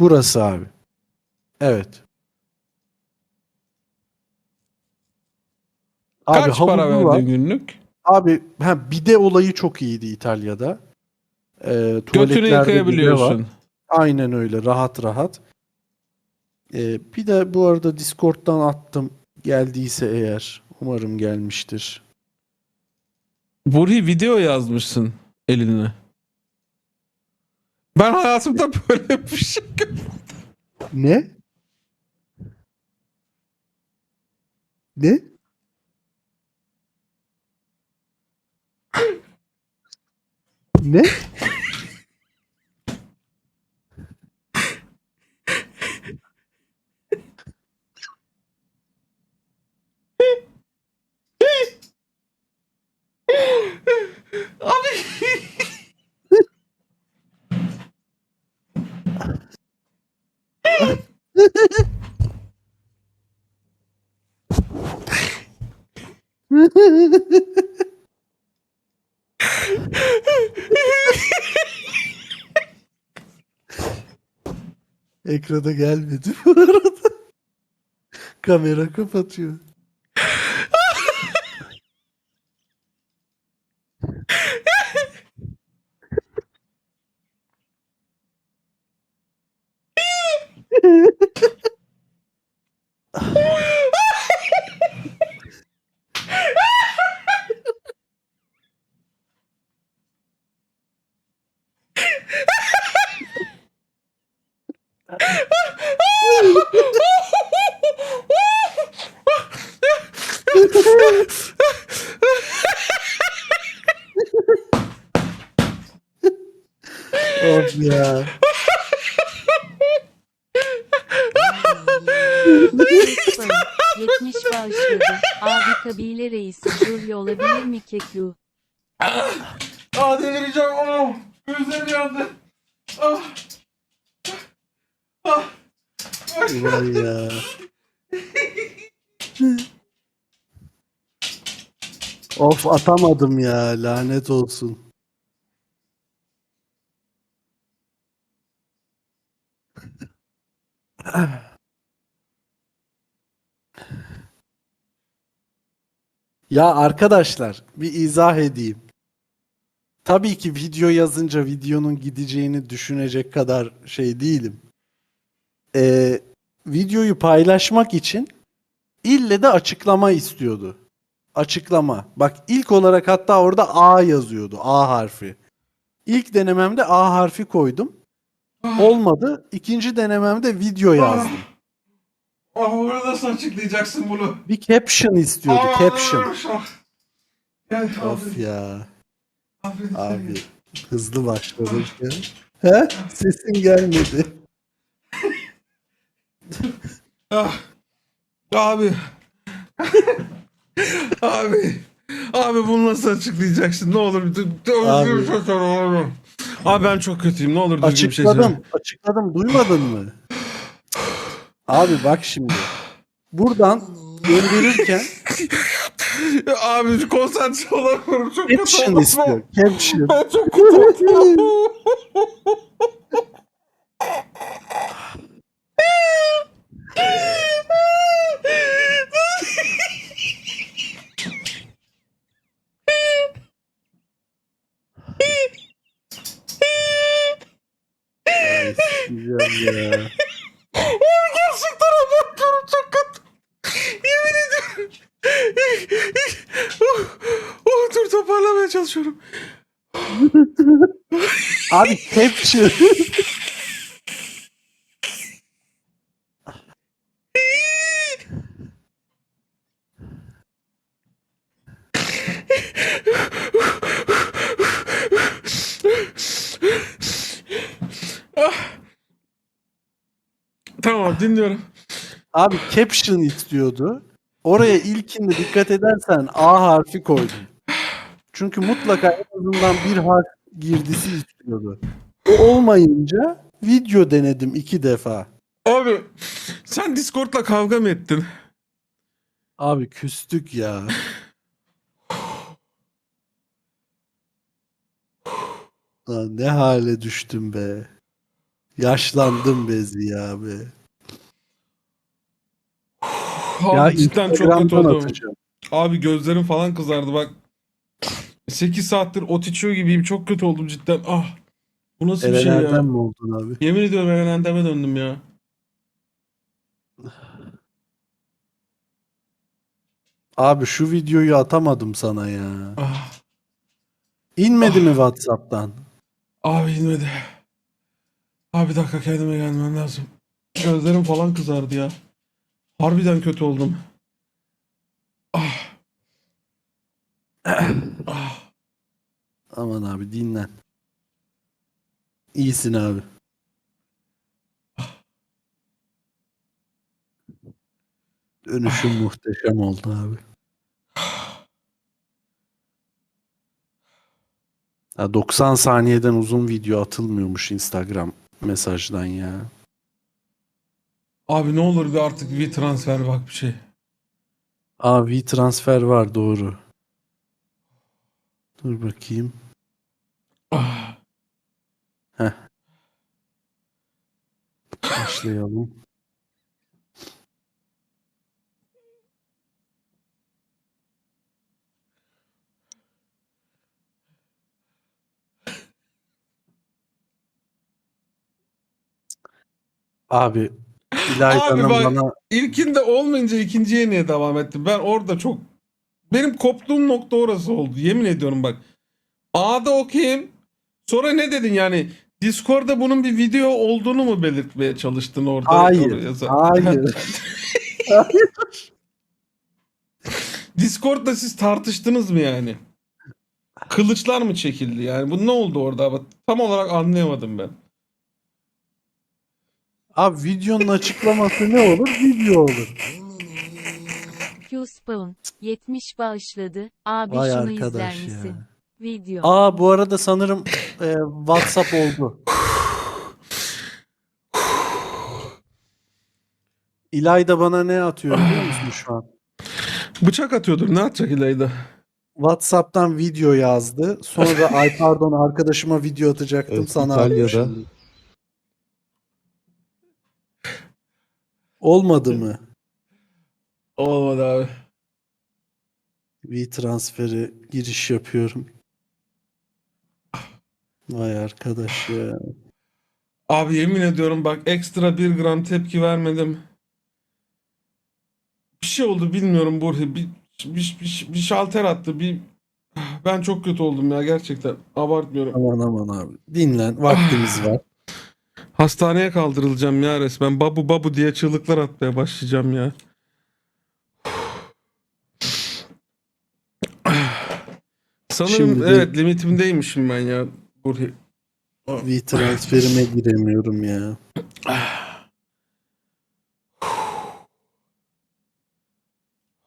Burası abi. Evet. Abi Kaç para var. günlük? Abi ha, bide olayı çok iyiydi İtalya'da. Ee, Götünü yıkayabiliyorsun. Aynen öyle rahat rahat. Ee, bir de bu arada Discord'dan attım. Geldiyse eğer. Umarım gelmiştir. Burhi video yazmışsın eline. Ben hayatımda böyle bir şey görmedim. Ne? Ne? Ne? Abi. Ekrana gelmedi bu arada. Kamera kapatıyor. Of ya. 70 bağışladı. Abi kabile reisi Juli olabilir mi Keklu? Aa delireceğim. Oh. Gözlerim yandı. Ah. Ah. Ulan ya. of atamadım ya lanet olsun. Ya arkadaşlar bir izah edeyim. Tabii ki video yazınca videonun gideceğini düşünecek kadar şey değilim. Ee, videoyu paylaşmak için ille de açıklama istiyordu. Açıklama. Bak ilk olarak hatta orada A yazıyordu. A harfi. İlk denememde A harfi koydum. Olmadı. İkinci denememde video yazdım. Ah bunu nasıl açıklayacaksın bunu? Bir caption istiyordu. Ah, Caption. ah. Gel Of abi. ya. Affedin Abi seni. hızlı başladım ya. He? Sesin gelmedi. Ah. Abi. abi. Abi bunu nasıl açıklayacaksın? Ne olur düzgün Abi. Abi ben çok kötüyüm. Ne olur düzgün bir şey söyle. Açıkladım. Açıkladım. Duymadın mı? Abi bak şimdi. Buradan gönderirken Abi konsantre olamıyorum. Çok kötü caption oldum. istiyor. Caption. Ben çok kötü oldum. Ay, sikeceğim ya. Gerçekten anlatıyorum çok kötü. Yemin ediyorum. oh, oh, dur toparlamaya çalışıyorum. Abi caption. Tamam dinliyorum. Abi caption istiyordu. Oraya ilkinde dikkat edersen A harfi koydum. Çünkü mutlaka en azından bir harf girdisi istiyordu. O olmayınca video denedim iki defa. Abi sen Discord'la kavga mı ettin? Abi küstük ya. Lan ne hale düştüm be. Yaşlandım Bezi abi. Abi ya cidden çok kötü oldum. atacağım. Abi gözlerim falan kızardı bak. 8 saattir ot içiyor gibiyim. Çok kötü oldum cidden. Ah. Bu nasıl bir şey ya? Erenlerden mi oldun abi? Yemin ediyorum Eren'deme döndüm ya. Abi şu videoyu atamadım sana ya. Ah. İnmedi mi WhatsApp'tan? Abi inmedi. Abi bir dakika kendime gelmem lazım. Gözlerim falan kızardı ya. Harbiden kötü oldum. Ah. ah. Aman abi dinlen. İyisin abi. Dönüşüm muhteşem oldu abi. Ya 90 saniyeden uzun video atılmıyormuş Instagram mesajdan ya. Abi ne olur bir artık bir transfer bak bir şey. Aa transfer var doğru. Dur bakayım. Ah. Başlayalım. Abi İlayda'nın Abi bak- bana İlkinde olmayınca ikinciye niye devam ettim? Ben orada çok... Benim koptuğum nokta orası oldu. Yemin ediyorum bak. A'da okuyayım. Sonra ne dedin yani? Discord'da bunun bir video olduğunu mu belirtmeye çalıştın orada? hayır. Hayır. Discord'da siz tartıştınız mı yani? Kılıçlar mı çekildi yani? Bu ne oldu orada? Ama tam olarak anlayamadım ben. Abi videonun açıklaması ne olur? Video olur. Q-Spawn 70 bağışladı. Abi Vay şunu arkadaş izler misin? ya. Video. Aa bu arada sanırım e, WhatsApp oldu. İlayda bana ne atıyor biliyor musun şu an? Bıçak atıyordur. Ne atacak İlayda? WhatsApp'tan video yazdı. Sonra ay pardon arkadaşıma video atacaktım Evet, sana İtalya'da. şimdi. Olmadı mı? Olmadı abi. V transferi giriş yapıyorum. Vay arkadaş ya. Abi yemin ediyorum bak ekstra bir gram tepki vermedim. Bir şey oldu bilmiyorum Burhi. Bir, bir, bir, bir şalter attı. Bir ben çok kötü oldum ya gerçekten. Abartmıyorum. Aman aman abi. Dinlen. Vaktimiz var. Hastaneye kaldırılacağım ya resmen. Babu babu diye çığlıklar atmaya başlayacağım ya. Sanırım Şimdi evet limitimdeymişim ben ya V transferime giremiyorum ya.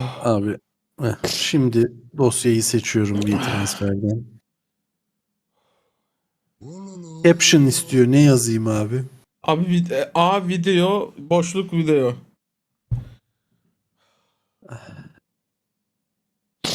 Abi heh, şimdi dosyayı seçiyorum V transferden. Caption istiyor. Ne yazayım abi? Abi vid- A video boşluk video.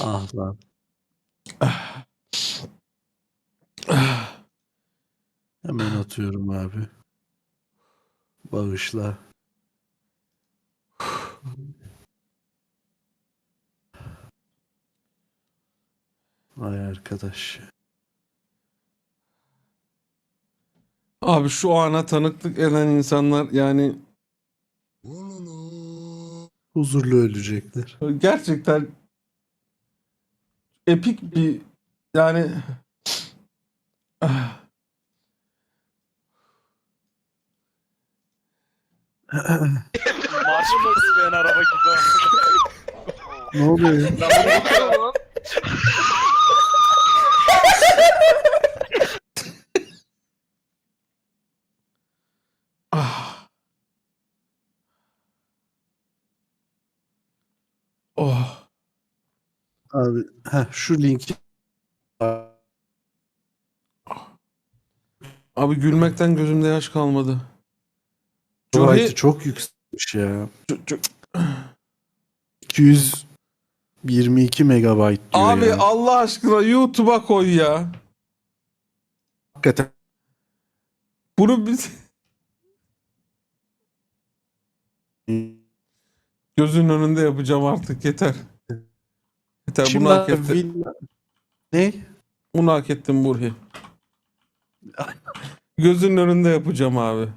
Ah lan. Hemen atıyorum abi. Bağışla. Ay arkadaş. Abi şu ana tanıklık eden insanlar yani Huzurlu ölecekler. gerçekten epik bir yani Marş mı isteyen araba gibi. Ne oluyor ya? Ah. Oh. Abi heh, şu linki Abi gülmekten gözümde yaş kalmadı. Cumhuriyet çok yükselmiş ya. Çok, çok... 222 megabayt diyor Abi ya. Allah aşkına YouTube'a koy ya. Hakikaten. Bunu biz... Gözün önünde yapacağım artık yeter. Yeter Şimdi bunu hak ettim. Villa... Ne? Bunu hak ettim Burhi. Gözün önünde yapacağım abi.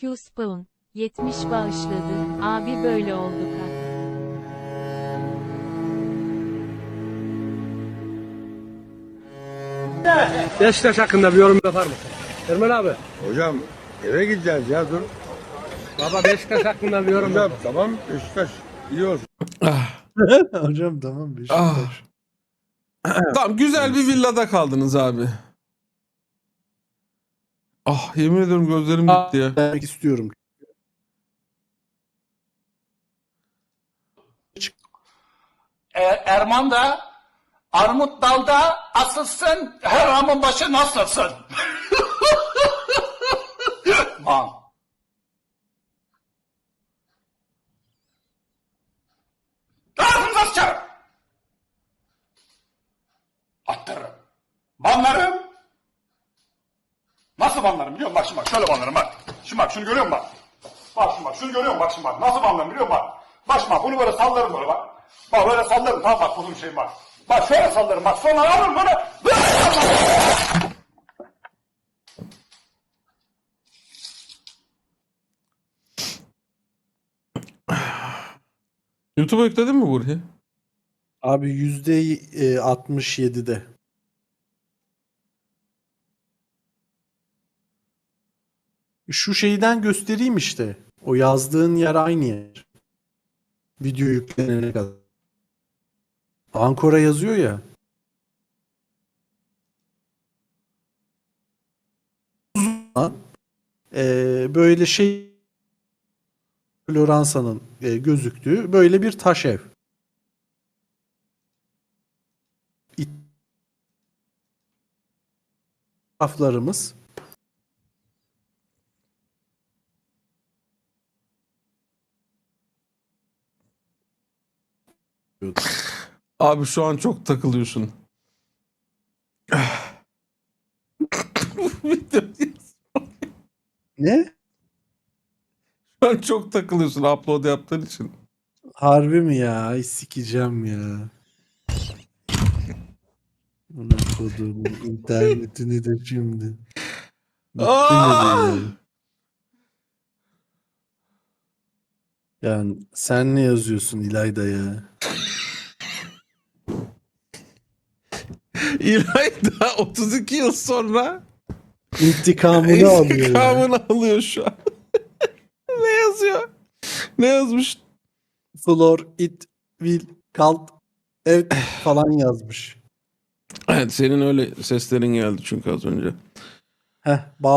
Q-Spawn 70 bağışladı. Abi böyle olduk ha. Beşiktaş hakkında bir yorum yapar mısın? Ermen abi. Hocam eve gideceğiz ya dur. Baba Beşiktaş hakkında bir yorum Hocam yap. tamam Beşiktaş iyi olsun. Ah. Hocam tamam Beşiktaş. Ah. Tamam güzel bir villada kaldınız abi. Ah yemin ediyorum gözlerim Ah. gitti ya. Demek istiyorum. E, Erman da armut dalda asılsın, her ramın başı nasılsın? Man. Ağzınıza sıçarım. Attırırım. Banlarım. Banlarım biliyor musun? Bak şimdi bak şöyle banlarım bak. Şimdi bak şunu görüyor musun bak. Bak şimdi bak şunu görüyor musun bak şimdi bak. Nasıl banlarım biliyor musun bak. Bak şimdi bak bunu böyle sallarım böyle bak. Bak böyle sallarım tamam bak bunun şeyim bak. Bak şöyle sallarım bak sonra alırım böyle. Böyle sallarım. YouTube'a yükledin mi Burhi? Abi yüzde e, 67'de. Şu şeyden göstereyim işte. O yazdığın yer aynı yer. Video yüklenene kadar. Ankara yazıyor ya. Ee, böyle şey Floransa'nın e, gözüktüğü böyle bir taş ev. Raflarımız. Abi şu an çok takılıyorsun. Ne? şu an çok takılıyorsun upload yaptığın için. Harbi mi ya? Ay sikeceğim ya. Buna kodumun internetini de şimdi. Aa! Yani sen ne yazıyorsun İlayda ya? İlayda 32 yıl sonra İntikamını alıyor. intikamını alıyor şu an. ne yazıyor? Ne yazmış? Flor, it, will, kalt, evet falan yazmış. Evet senin öyle seslerin geldi çünkü az önce. Heh, bağ